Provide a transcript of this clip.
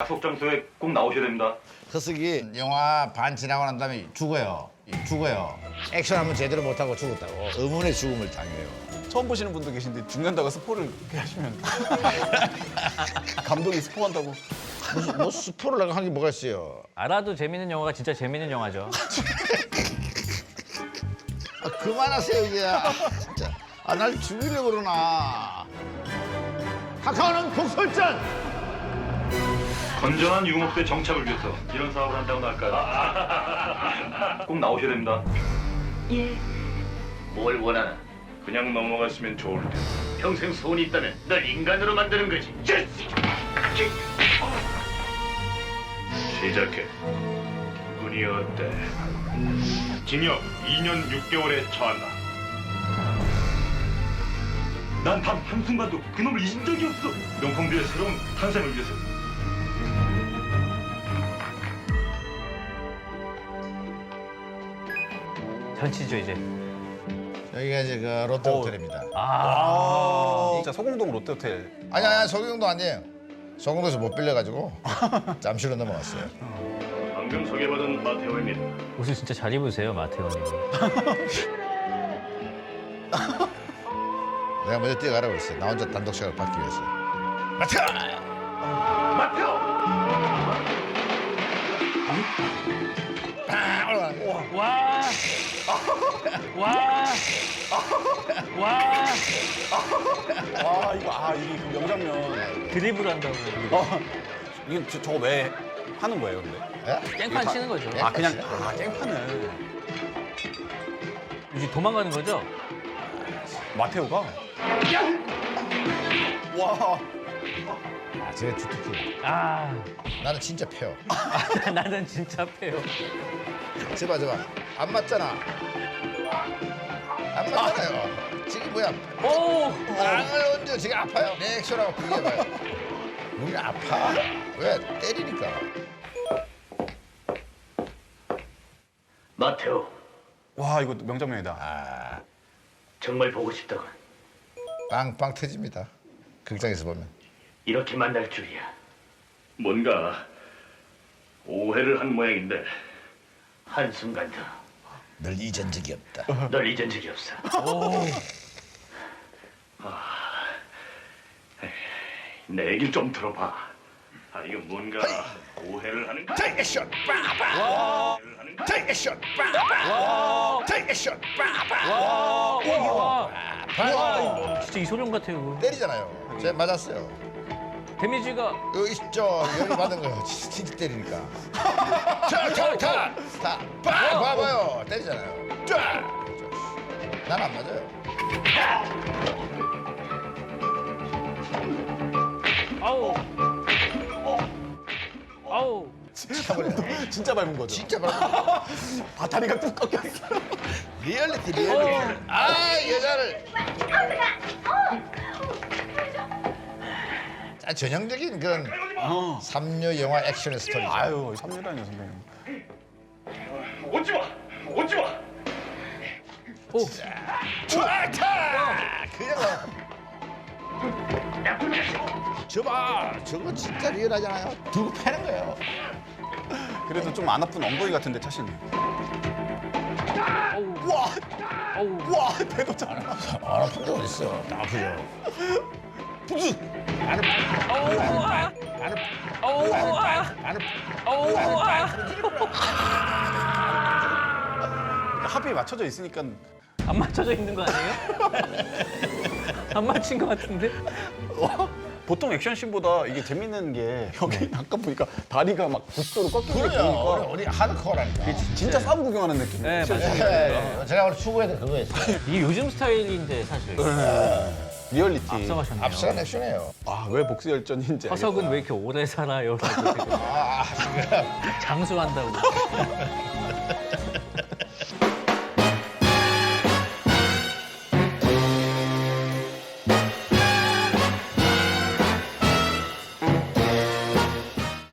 약속 장소에 꼭 나오셔야 됩니다. 허석이 영화 반 지나고 난 다음에 죽어요. 죽어요. 액션 한번 제대로 못하고 죽었다고. 의문의 죽음을 당해요. 처음 보시는 분도 계신데 죽는다고 스포를 그렇게 하시면 감독이 스포한다고 무슨 뭐 스포를 내가 한 게 뭐가 있어요. 알아도 재밌는 영화가 진짜 재밌는 영화죠. 아, 그만하세요 이제. 아, 진짜. 아, 날 죽이려고 그러나. 카카오는 국설전. 건전한 유흥업소의 정착을 위해서 이런 사업을 한다고 할까요? 꼭 나오셔야 됩니다. 뭘 원하나? 그냥 넘어갔으면 좋을 텐데. 평생 소원이 있다면 널 인간으로 만드는 거지. 시작해. 기분이 어때? 징역 2년 6개월에 처한다. 난 단 한순간도 그놈을 잊은 적이 없어. 명성들의 새로운 탄생을 위해서. 전치죠 이제. 여기가 이제 그 롯데 호텔입니다. 아, 진짜 소공동 롯데호텔 아니 아니 소경도 아니에요. 소경도에서 못 빌려가지고 잠시로 넘어갔어요. 방금 소개받은 마테오입니다. 옷을 진짜 잘 입으세요 마태원님. 내가 먼저 뛰어가라고 했어요. 나 혼자 단독 시간을 받기 위해서. 마트! 와, 와, 아 이거 아 이게 그 명장면 드리블 한다고. 어 이게 저, 저거 왜 하는 거예요 근데 예? 깽판 치는 거죠. 아 그냥 아 깽판을 이제 도망가는 거죠? 마테오가 와 아, 제가 주특기. 아, 나는 진짜 패요. 나는 진짜 패요. 제발 제발. 안 맞잖아. 안 맞잖아요. 지금 뭐야? 오, 땅을 얹어 지금 아파요. 내 액션하고 비교해봐요. 우리 아파. 왜? 때리니까. 마테오, 와 이거 명장면이다 아, 정말 보고 싶다군. 빵빵 터집니다. 극장에서 보면. 이렇게 만날 줄이야. 뭔가 오해를 한 모양인데 한순간도 널 잊은 적이 없다. 널 잊은 적이 없어. 내 얘기 좀 들어봐. 아 이거 뭔가 오해를 하는 거 Take a shot. 빠빠. 오해를 하는 거 Take a shot. 빠빠. Take a shot. 빠빠. 와, 와, 봐. 진짜 이소룡 같아요. 때리잖아요. 제가 맞았어요. 데미지가 여기 있죠. 여기 받은 거예요. 진- 진짜 때리니까. 자, 자, 자, 자, 빠, 봐봐요. 때리잖아요. 쫙. 난안 맞아요. 아우, 아우. 차버려. 진짜 밟은 거죠 진짜 맞아. 바다리가 뚝 꺾여 있어 리얼리티, 리얼리티. 아, 여자를. 자, 전형적인 그런 어. 삼류 영화 액션의 스토리죠. 아유 삼류라니요 선배님 오지 마, 오지 마. 오, 좋다. 그냥 저봐, 저거 진짜 리얼하잖아요. 두고 패는 거예요. 그래도 좀 안 아픈 엉덩이 같은데 차시네 와. 와 배도 잘안 아픈 게 어딨어. 다 아프죠. 아파. 아우, 아, 안 아파. 아우, 아. 합이 맞춰져 있으니까 안 맞춰져 있는 거 아니에요? 안 맞힌 거 같은데? 보통 액션씬보다 이게 재밌는 게 여기 아까 보니까 다리가 막 90도로 꺾이는 게 그래요. 보니까 우리, 우리 하드코어라니까. 진짜 싸움 구경하는 느낌. 네, 맞아요. 예, 제가 오늘 추구해야 돼 그거였어요. 이게 요즘 스타일인데 사실 리얼리티. 앞서가셨네요. 앞서간 액션이에요. 아 왜 복수 열전인지. 허석은 알겠다. 왜 이렇게 오래 살아요? 라고 아, 지금 장수한다고.